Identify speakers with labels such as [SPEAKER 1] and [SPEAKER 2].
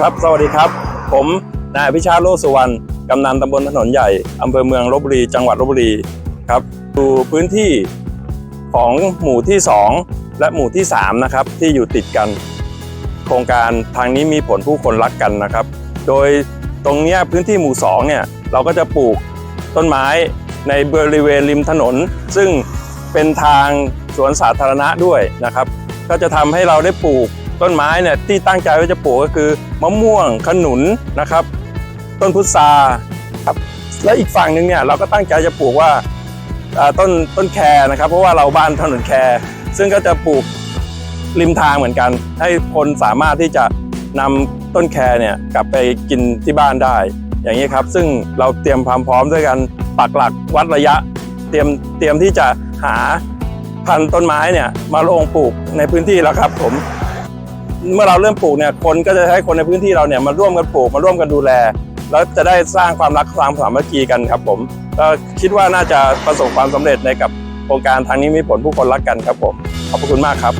[SPEAKER 1] ครับ สวัสดีครับ ผมนายอภิชาติโลสุวรรณกำนันตำบลถนนใหญ่อำเภอเมืองลบบุรี จังหวัดลบบุรีครับดูพื้นที่ของหมู่ที่ 2 และหมู่ที่ 3 นะครับ ที่อยู่ติดกัน โครงการทางนี้มีผลผู้คนรักกันนะครับ โดยตรงนี้พื้นที่หมู่ 2 เนี่ย เราก็จะปลูกต้นไม้ในบริเวณริมถนน ซึ่งเป็นทางสวนสาธารณะด้วยนะครับ ก็จะทำให้เราได้ปลูก ต้นไม้เนี่ยที่ตั้งใจว่าจะปลูกก็คือมะม่วงขนุนนะครับ ต้นพุทราครับและอีกฝั่งหนึ่งเนี่ยเราก็ตั้งใจจะปลูกว่าต้นต้นแครนะครับ เพราะว่าเราบ้านถนนแครซึ่งก็จะปลูกริมทางเหมือนกัน ให้คนสามารถที่จะนำต้นแครเนี่ยกลับไปกินที่บ้านได้ อย่างนี้ครับ ซึ่งเราเตรียมความพร้อมด้วยกันปักหลักวัดระยะ เตรียมเตรียมที่จะหาพันต้นไม้เนี่ยมาลงปลูกในพื้นที่แล้วครับผม เมื่อเราเริ่มปลูกเนี่ยคนก็จะให้คนในพื้นที่เราเนี่ยมาร่วมกันปลูกมาร่วมกันดูแล แล้วจะได้สร้างความรักความสามัคคีกันครับผมก็คิดว่าน่าจะประสบความสำเร็จในกับโครงการทางนี้มีผลผู้คนรักกันครับผมขอบพระคุณมากครับ